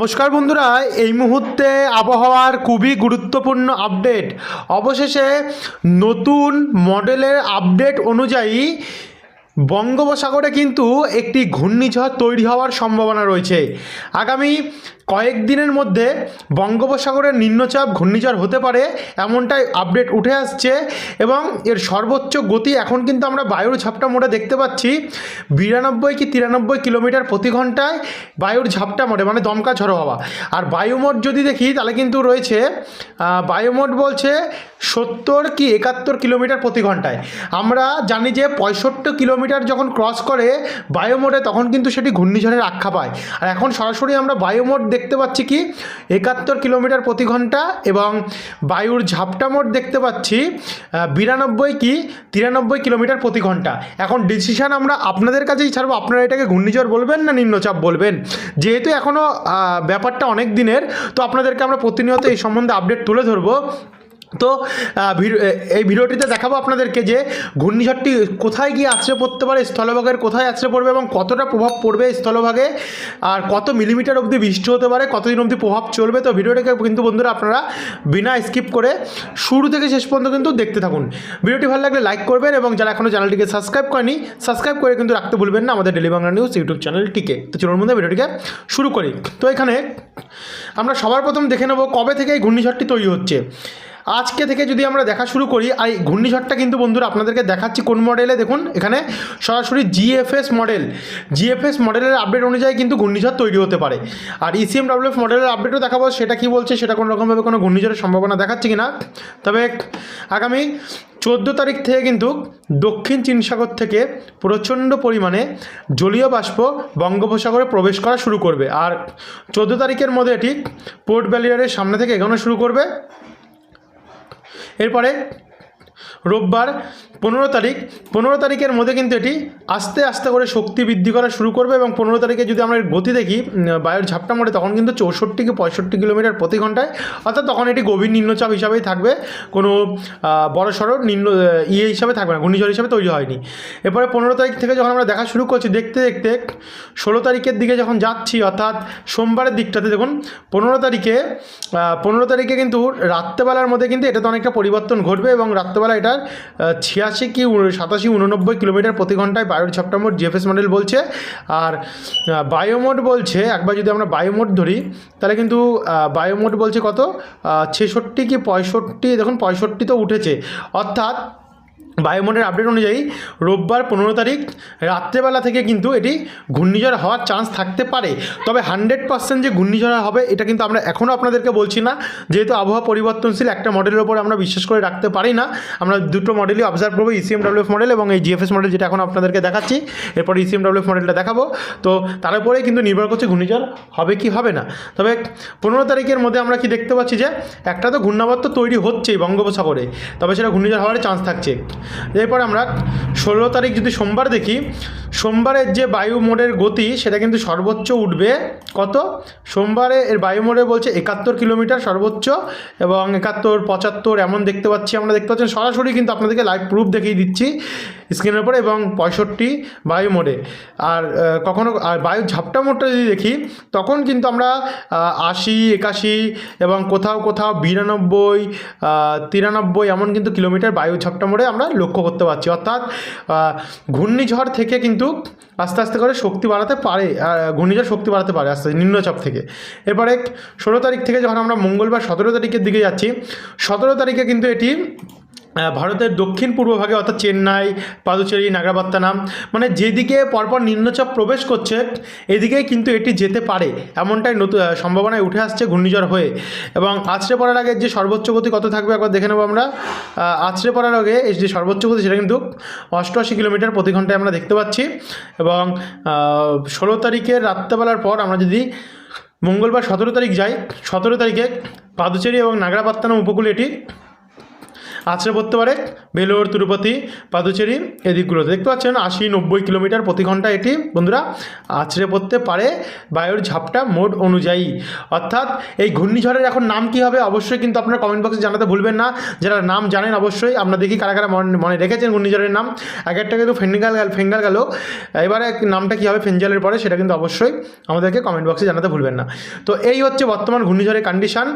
নমস্কার বন্ধুরা এই মুহূর্তে আবহাওয়ার খুবই গুরুত্বপূর্ণ আপডেট। অবশেষে নতুন মডেলের আপডেট অনুযায়ী বঙ্গোপসাগরে কিন্তু একটি ঘূর্ণিঝড় তৈরি হওয়ার সম্ভাবনা রয়েছে। আগামী কয়েকদিনের মধ্যে বঙ্গোপসাগরের নিম্নচাপ ঘূর্ণিঝড় হতে পারে এমনটাই আপডেট উঠে আসছে এবং এর সর্বোচ্চ গতি এখন কিন্তু আমরা বায়ুর ঝাপটা মোড়ে দেখতে পাচ্ছি। বিরানব্বই কি তিরানব্বই কিলোমিটার প্রতি ঘন্টায় বায়ুর ঝাপটা মোড়ে মানে দমকা ঝড়ো হওয়া। আর বায়ুমোট যদি দেখি, তাহলে কিন্তু রয়েছে বায়ুমোট বলছে সত্তর কি একাত্তর কিলোমিটার প্রতি ঘন্টায়। আমরা জানি যে পঁয়ষট্টি কিলোমিটার যখন ক্রস করে বায়ুমোটে, তখন কিন্তু সেটি ঘূর্ণিঝড়ের আখ্যা পায়। আর এখন সরাসরি আমরা বায়ুমোট দেখতে পাচ্ছি কি? একাত্তর কিলোমিটার প্রতি ঘণ্টা এবং বায়ুর ঝাপটা মোট দেখতে পাচ্ছি বিরানব্বই কি? তিরানব্বই কিলোমিটার প্রতি ঘণ্টা। এখন ডিসিশন আমরা আপনাদের কাছেই ছাড়বো। আপনারা এটাকে ঘূর্ণিঝড় বলবেন না নিম্নচাপ বলবেন? যেহেতু এখনও ব্যাপারটা অনেক দিনের, তো আপনাদেরকে আমরা প্রতিনিয়ত এই সম্বন্ধে আপডেট তুলে ধরবো। তো এই ভিডিওটিতে দেখাবো আপনাদেরকে যে ঘূর্ণিঝড়টি কোথায় গিয়ে আছড়ে পড়তে পারে, স্থলভাগের কোথায় আছড়ে পড়বে এবং কতটা প্রভাব পড়বে স্থলভাগে, আর কত মিলিমিটার অবধি বৃষ্টি হতে পারে, কতদিন অবধি প্রভাব চলবে, তো ভিডিওটাকে কিন্তু বন্ধুরা আপনারা বিনা স্কিপ করে শুরু থেকে শেষ পর্যন্ত কিন্তু দেখতে থাকুন। ভিডিওটি ভালো লাগলে লাইক করবেন এবং যারা এখনও চ্যানেলটিকে সাবস্ক্রাইব করেনি সাবস্ক্রাইব করে কিন্তু রাখতে ভুলবেন না আমাদের ডেলি বাংলা নিউজ ইউটিউব চ্যানেলটিকে। তো চলুন মধ্যে ভিডিওটিকে শুরু করি। তো এখানে আমরা সবার প্রথম দেখে নেব কবে থেকে এই ঘূর্ণিঝড়টি তৈরি হচ্ছে। আজকে থেকে যদি আমরা দেখা শুরু করি, আর এই ঘূর্ণিঝড়টা কিন্তু বন্ধুরা আপনাদেরকে দেখাচ্ছি কোন মডেলে দেখুন, এখানে সরাসরি জিএফএস মডেল জিএফএস মডেলের আপডেট অনুযায়ী কিন্তু ঘূর্ণিঝড় তৈরি হতে পারে। আর E ইসিএম ডাব্লিউএফ মডেলের আপডেটও দেখাবো, সেটা কি বলছে, সেটা কোনো রকমভাবে কোনো ঘূর্ণিঝড়ের সম্ভাবনা দেখাচ্ছে কি না তবে আগামী চোদ্দ তারিখ থেকে কিন্তু দক্ষিণ চীন সাগর থেকে প্রচণ্ড পরিমাণে জলীয় বাষ্প বঙ্গোপসাগরে প্রবেশ করা শুরু করবে। আর চোদ্দ তারিখের মধ্যে এটি পোর্ট ব্যালিয়ারের সামনে থেকে এগোনো শুরু করবে। এরপরে রোববার পনেরো তারিখ পনেরো তারিখের মধ্যে কিন্তু এটি আস্তে আস্তে করে শক্তি বৃদ্ধি করা শুরু করবে এবং পনেরো তারিখে যদি আমরা গতি দেখি বায়ুর ঝাপটা মোড়ে তখন কিন্তু চৌষট্টি কি পঁয়ষট্টি কিলোমিটার প্রতি ঘন্টায় অর্থাৎ তখন এটি গভীর নিম্নচাপ হিসাবেই থাকবে। কোনো আহ, বড় সড়ো নিম্ন ইয়ে হিসাবে থাকবে না ঘূর্ণিঝড় হিসাবে তৈরি হয়নি। এরপরে পনেরো তারিখ থেকে যখন আমরা দেখা শুরু করছি দেখতে দেখতে ষোলো তারিখের দিকে যখন যাচ্ছি অর্থাৎ সোমবারের দিকটাতে দেখুন পনেরো তারিখে পনেরো তারিখে কিন্তু রাত্রেবেলার মধ্যে কিন্তু এটাতে অনেকটা পরিবর্তন ঘটবে এবং রাত্রেবেলা এটার ছিয়াশি কি সাতাশি উননব্বই কিলোমিটার প্রতি ঘন্টায় বায়ুর ঝাপটা মোট জিএফএস মডেল বলছে। আর বায়োমোড বলছে, একবার যদি আমরা বায়োমোড ধরি, তাহলে কিন্তু বায়োমোড বলছে কত? ছেষট্টি কি পঁয়ষট্টি? দেখুন, পঁয়ষট্টি তো উঠেছে। অর্থাৎ বায়ুমণ্ডলের আপডেট অনুযায়ী রোববার পনেরো তারিখ রাত্রেবেলা থেকে কিন্তু এটি ঘূর্ণিঝড় হওয়ার চান্স থাকতে পারে। তবে হান্ড্রেড পার্সেন্ট যে ঘূর্ণিঝড় হবে, এটা কিন্তু আমরা এখনও আপনাদেরকে বলছি না। যেহেতু আবহাওয়া পরিবর্তনশীল, একটা মডেলের ওপর আমরা বিশ্বাস করে রাখতে পারি না। আমরা দুটো মডেলই অবজার্ভ করব ইসিএম ডাব্লিউএফ মডেল এবং এই জিএফএস মডেল যেটা এখন আপনাদেরকে দেখাচ্ছি। এরপর ইসিএম ডাব্লিউএফ মডেলটা দেখাবো। তো তার উপরেই কিন্তু নির্ভর করছে ঘূর্ণিঝড় হবে কি হবে না। তবে পনেরো তারিখের মধ্যে আমরা কি দেখতে পাচ্ছি যে, একটা তো ঘূর্ণাবর্ত তৈরি হচ্ছেই বঙ্গোপসাগরে। তবে সেটা ঘূর্ণিঝড় হওয়ার চান্স থাকছে। এরপর আমরা ষোলো তারিখ যদি সোমবার দেখি সোমবারের যে বায়ু মোড়ের গতি, সেটা কিন্তু সর্বোচ্চ উঠবে। কত? সোমবারে এর বায়ু মোড়ে বলছে একাত্তর কিলোমিটার সর্বোচ্চ এবং একাত্তর, পঁচাত্তর এমন দেখতে পাচ্ছি আমরা। দেখতে পাচ্ছেন সরাসরি কিন্তু আপনাদেরকে লাইভ প্রুফ দেখিয়ে দিচ্ছি স্ক্রিনের উপরে এবং পঁয়ষট্টি বায়ু মোড়ে। আর কখনো, আর বায়ু ঝাপটা মোড়টা যদি দেখি, তখন কিন্তু আমরা আশি, একাশি এবং কোথাও কোথাও বিরানব্বই তিরানব্বই এমন কিন্তু কিলোমিটার বায়ু ঝাপটা মোড়ে আমরা লক্ষ্য করতে পারছি। অর্থাৎ ঘূর্ণিঝড় থেকে কিন্তু আস্তে আস্তে করে শক্তি বাড়াতে পারে ঘূর্ণিঝড় শক্তি বাড়াতে পারে আস্তে নিম্নচাপ থেকে। এরপরে ষোলো তারিখ থেকে যখন আমরা মঙ্গলবার সতেরো তারিখের দিকে যাচ্ছি, সতেরো তারিখে কিন্তু এটি ভারতের দক্ষিণ পূর্ব ভাগে অর্থাৎ চেন্নাই, পাদুচেরি নাগারবাত্তানাম মানে যেদিকে পরপর নিম্নচাপ প্রবেশ করছে, এদিকেই কিন্তু এটি যেতে পারে, এমনটাই নতুন সম্ভাবনায় উঠে আসছে ঘূর্ণিঝড় হয়ে। এবং আছড়ে পড়ার আগে যে সর্বোচ্চ গতি কত থাকবে একবার দেখে নেব আমরা। আছড়ে পড়ার আগে এই যে সর্বোচ্চ গতি সেটা কিন্তু অষ্টআশি কিলোমিটার প্রতি ঘন্টায় আমরা দেখতে পাচ্ছি। এবং ষোলো তারিখের রাত্রেবেলার পর আমরা যদি মঙ্গলবার সতেরো তারিখ যাই, সতেরো তারিখে পাদুচেরি এবং নাগরাপাত্তানাম উপকূলে এটি আছড়ে পড়তে পারে। বেলোর তিরুপতি, পাদুচেরি এদিকগুলোতে। দেখতে পাচ্ছেন আশি নব্বই কিলোমিটার প্রতি ঘণ্টা এটি, বন্ধুরা। আছড়ে পড়তে পারে বায়ুর ঝাপটা মোড অনুযায়ী। অর্থাৎ এই ঘূর্ণিঝড়ের এখন নাম কী হবে অবশ্যই কিন্তু আপনারা কমেন্ট বক্সে জানাতে ভুলবেন না। যারা নাম জানেন অবশ্যই আমরা দেখি কারা কারা মনে রেখেছেন ঘূর্ণিঝড়ের নাম? এক একটা কিন্তু ফেঙ্গাল গেল ফেঙ্গাল গেল। এবারে নামটা কী হবে ফেঞ্জালের পরে সেটা কিন্তু অবশ্যই আমাদেরকে কমেন্ট বক্সে জানাতে ভুলবেন না। তো এই হচ্ছে বর্তমান ঘূর্ণিঝড়ের কন্ডিশন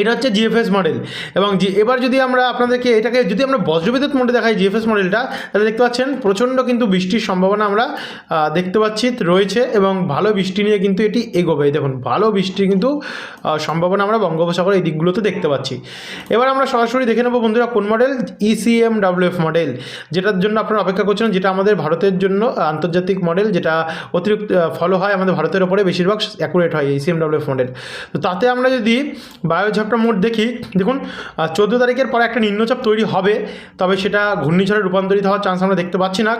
এটা হচ্ছে জিএফএস মডেল এবং এবার যদি আমরা আপনাদেরকে এটাকে যদি আমরা বজ্রবিদ্যুৎ মোডে দেখাই জিএফএস মডেলটা তাহলে দেখতে পাচ্ছেন প্রচণ্ড কিন্তু বৃষ্টির সম্ভাবনা আমরা দেখতে পাচ্ছি, রয়েছে এবং ভালো বৃষ্টি নিয়ে কিন্তু এটি এগোবে। দেখুন, ভালো বৃষ্টির কিন্তু সম্ভাবনা আমরা বঙ্গোপসাগরের এই দিকগুলোতে দেখতে পাচ্ছি। এবার আমরা সরাসরি দেখে নেব বন্ধুরা কোন মডেল ইসিএম ডাব্লিউএফ মডেল যেটার জন্য আপনারা অপেক্ষা করছেন, যেটা আমাদের ভারতের জন্য আন্তর্জাতিক মডেল যেটা অতিরিক্ত ফলো হয় আমাদের ভারতের ওপরে বেশিরভাগ অ্যাকুরেট হয় ইসিএম ডাব্লিউএফ মডেল তো তাতে আমরা যদি বায়োঝাপটা মোট দেখি। দেখুন চোদ্দ তারিখের পরে একটা নিম্নচাপ তৈরি হবে, তবে সেটা ঘূর্ণিঝড়ে রূপান্তরিত হওয়ার চান্স আমরা দেখতে পাচ্ছি না।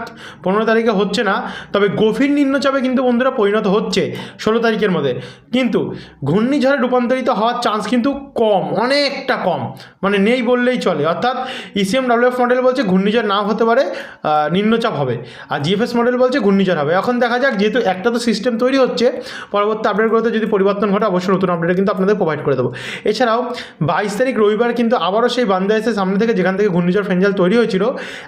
পনেরো তারিখে হচ্ছে না, তবে গভীর নিম্নচাপে কিন্তু বন্ধুরা পরিণত হচ্ছে ষোলো তারিখের মধ্যে। কিন্তু ঘূর্ণিঝড়ে রূপান্তরিত হওয়ার চান্স কিন্তু কম, অনেকটা কম। মানে নেই বললেই চলে। অর্থাৎ ইসিএম ডাব্লিউএফ মডেল বলছে ঘূর্ণিঝড় নাও হতে পারে নিম্নচাপ হবে। আর জিএফএস মডেল বলছে ঘূর্ণিঝড় হবে। এখন দেখা যাক, যেহেতু একটা তো সিস্টেম তৈরি হচ্ছে, পরবর্তী আপডেটগুলোতে যদি পরিবর্তন ঘটে, অবশ্যই নতুন আপডেট কিন্তু আপনাদের প্রোভাইড করে দেবো। এছাড়াও বাইশ তারিখ রবিবার কিন্তু আবারও সেই বান্দা এসে সামনে থেকে যেখান থেকে ঘূর্ণিঝড় ফেঞ্জাল তৈরি হয়েছিল,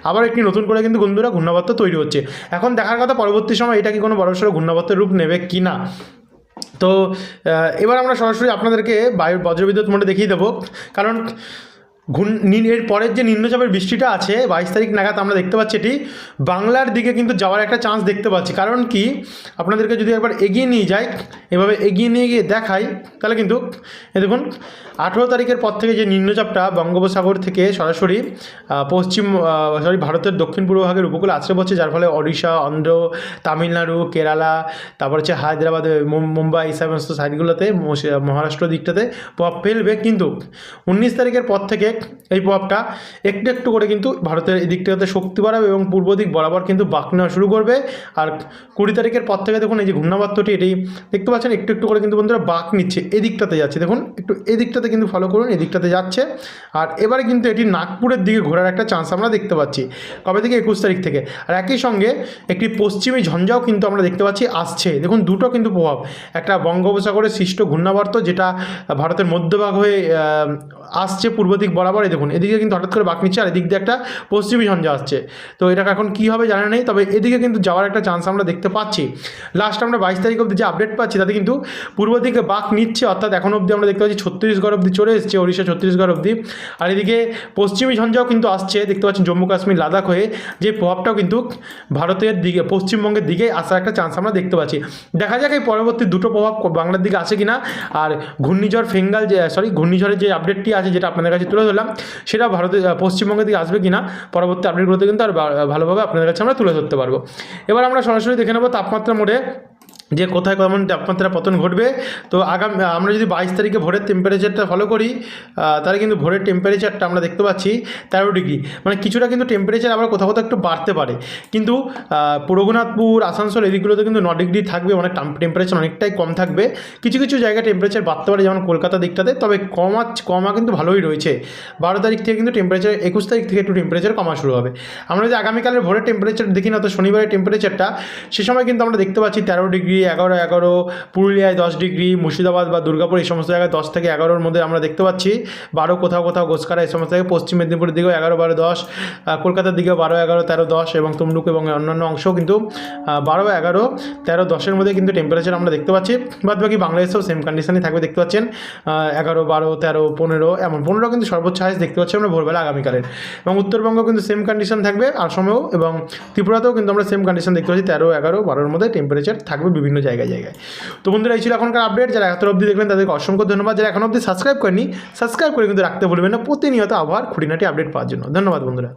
আবার একটি নতুন করে কিন্তু বন্ধুরা ঘূর্ণাবর্ত তৈরি হচ্ছে। এখন দেখার কথা পরবর্তী সময় এটা কি কোনো বড়সড় ঘূর্ণাবর্তের রূপ নেবে কি না? তো এবার আমরা সরাসরি আপনাদেরকে বায়ুর বজ্রবিদ্যুৎ মোটে দেখিয়ে দেবো। কারণ ঘূর্ণ এর পরের যে নিম্নচাপের বৃষ্টিটা আছে, বাইশ তারিখ নাগাদ আমরা দেখতে পাচ্ছি এটি, বাংলার দিকে কিন্তু যাওয়ার একটা চান্স দেখতে পাচ্ছি। কারণ কি? আপনাদেরকে যদি একবার এগিয়ে নিয়ে যাই, এভাবে এগিয়ে নিয়ে গিয়ে দেখাই, তাহলে কিন্তু দেখুন, আঠেরো তারিখের পর থেকে যে নিম্নচাপটা বঙ্গোপসাগর থেকে সরাসরি পশ্চিম সরি, ভারতের দক্ষিণ পূর্ব ভাগের উপকূলে আছড়ে পড়ছে, যার ফলে ওড়িশা, অন্ধ্র, তামিলনাড়ু, কেরালা, তারপর হচ্ছে হায়দ্রাবাদ মুম্বাই, এই সমস্ত সাইডগুলোতে মহারাষ্ট্র দিকটাতে প্রভাব ফেলবে। কিন্তু উনিশ তারিখের পর থেকে এই প্রভাবটা একটু একটু করে কিন্তু ভারতের এই দিকটাতে শক্তি বাড়াবে এবং পূর্ব দিক বরাবর কিন্তু বাঁক নেওয়া শুরু করবে। আর কুড়ি তারিখের পর থেকে দেখুন এই যে ঘূর্ণাবর্তটি, এটি দেখতে পাচ্ছেন একটু একটু করে কিন্তু বন্ধুরা বাঁক নিচ্ছে, এদিকটাতে যাচ্ছে। দেখুন, একটু এদিকটাতে কিন্তু ফলো করুন, এদিকটাতে যাচ্ছে। আর এবারে কিন্তু এটি নাগপুরের দিকে ঘোরার একটা চান্স আমরা দেখতে পাচ্ছি, কবে থেকে? একুশ তারিখ থেকে। আর একই সঙ্গে একটি পশ্চিমী ঝঞ্ঝাও কিন্তু আমরা দেখতে পাচ্ছি আসছে। দেখুন, দুটো কিন্তু প্রভাব, একটা বঙ্গোপসাগরের সৃষ্ট ঘূর্ণাবর্ত যেটা ভারতের মধ্যভাগ হয়ে আসছে পূর্ব দিক বরাবরই দেখুন। এদিকে কিন্তু হঠাৎ করে বাঁক নিচ্ছে আর এদিক দিয়ে একটা পশ্চিমী ঝঞ্ঝা আসছে। তো এটা এখন কী হবে জানা নেই, তবে এদিকে কিন্তু যাওয়ার একটা চান্স আমরা দেখতে পাচ্ছি। লাস্ট আমরা বাইশ তারিখ অবধি যে আপডেট পাচ্ছি, তাতে কিন্তু পূর্ব দিকে বাঁক নিচ্ছে, অর্থাৎ এখন অবধি আমরা দেখতে পাচ্ছি ছত্তিশগড় অবধি চলে এসেছে, ওড়িশা ছত্তিশগড় অবধি। আর এদিকে পশ্চিমী ঝঞ্ঝাও কিন্তু আসছে, দেখতে পাচ্ছেন জম্মু কাশ্মীর লাদাখ হয়ে যে প্রভাবটাও কিন্তু ভারতের দিকে, পশ্চিমবঙ্গের দিকে আসার একটা চান্স আমরা দেখতে পাচ্ছি। দেখা যাক এই পরবর্তী দুটো প্রভাব বাংলার দিকে আসে কিনা। আর ঘূর্ণিঝড় ফেঙ্গাল যে সরি ঘূর্ণিঝড়ের যে আপডেটটি আছে, যেটা আপনাদের কাছে তুলে ধরলাম সেটা ভারতে পশ্চিমবঙ্গের দিকে আসবে কিনা, পরবর্তী আপডেটগুলোতে কিন্তু আর ভালোভাবে আপনাদের কাছে আমরা তুলে ধরতে পারব। এবার আমরা সরাসরি দেখে নেব তাপমাত্রা মোডে। যে কোথায় কেমন তাপমাত্রা পতন ঘটবে। তো আগাম, আমরা যদি বাইশ তারিখে ভোরের টেম্পারেচারটা ফলো করি তাহলে কিন্তু ভোরের টেম্পারেচারটা আমরা দেখতে পাচ্ছি তেরো ডিগ্রি মানে কিছুটা কিন্তু টেম্পারেচার আবার কোথাও কোথাও একটু বাড়তে পারে। কিন্তু রঘুনাথপুর আসানসোল এদিকগুলোতে কিন্তু ন ডিগ্রি থাকবে। অনেক টেম্পারেচার অনেকটাই কম থাকবে। কিছু কিছু জায়গায় টেম্পারেচার বাড়তে পারে, যেমন কলকাতা দিকটাতে। তবে কমা কমা কিন্তু ভালোই রয়েছে। বারো তারিখ থেকে কিন্তু টেম্পারেচার একুশ তারিখ থেকে একটু টেম্পারেচার কমা শুরু হবে। আমরা যদি আগামীকালের ভোরের টেম্পারেচার দেখি না, তো শনিবারের টেম্পারেচারটা সে সময় কিন্তু আমরা দেখতে পাচ্ছি তেরো ডিগ্রি এগারো এগারো, পুরুলিয়ায় দশ ডিগ্রি, মুর্শিদাবাদ বা দুর্গাপুর, এই সমস্ত জায়গায় দশ থেকে এগারোর মধ্যে আমরা দেখতে পাচ্ছি। বারো কোথাও কোথাও গোসকারা এই সমস্ত জায়গায়। পশ্চিম মেদিনীপুরের দিকেও এগারো, বারো, দশ কলকাতার দিকেও বারো, এগারো, তেরো, দশ এবং তমলুক এবং অন্যান্য অংশও কিন্তু বারো, এগারো, তেরো, দশের মধ্যে কিন্তু টেম্পারেচার আমরা দেখতে পাচ্ছি। বাদ বাকি বাংলাদেশেও সেম কন্ডিশনই থাকবে, দেখতে পাচ্ছেন এগারো, বারো, তেরো, পনেরো, এমন পনেরো কিন্তু সর্বোচ্চ হাইস দেখতে পাচ্ছি আমরা ভোরবেলা আগামীকালের। এবং উত্তরবঙ্গ কিন্তু সেম কন্ডিশন থাকবে, আসামেও এবং ত্রিপুরাতেও কিন্তু আমরা সেম কন্ডিশন দেখতে পাচ্ছি, তেরো, এগারো, বারোর মধ্যে টেম্পারেচার থাকবে বিভিন্ন জায়গায় জায়গায়। তো বন্ধুরা, এই ছিল এখনকার আপডেট যারা এত অবধি দেখলেন, তাদেরকে অসংখ্য ধন্যবাদ। যারা এখন অবধি সাবস্ক্রাইব করেনি সাবস্ক্রাইব করে কিন্তু রাখতে ভুলবেন না। প্রতিনিয়ত আবহাওয়ার খুঁটিনাটি আপডেট পাওয়ার জন্য। ধন্যবাদ, বন্ধুরা।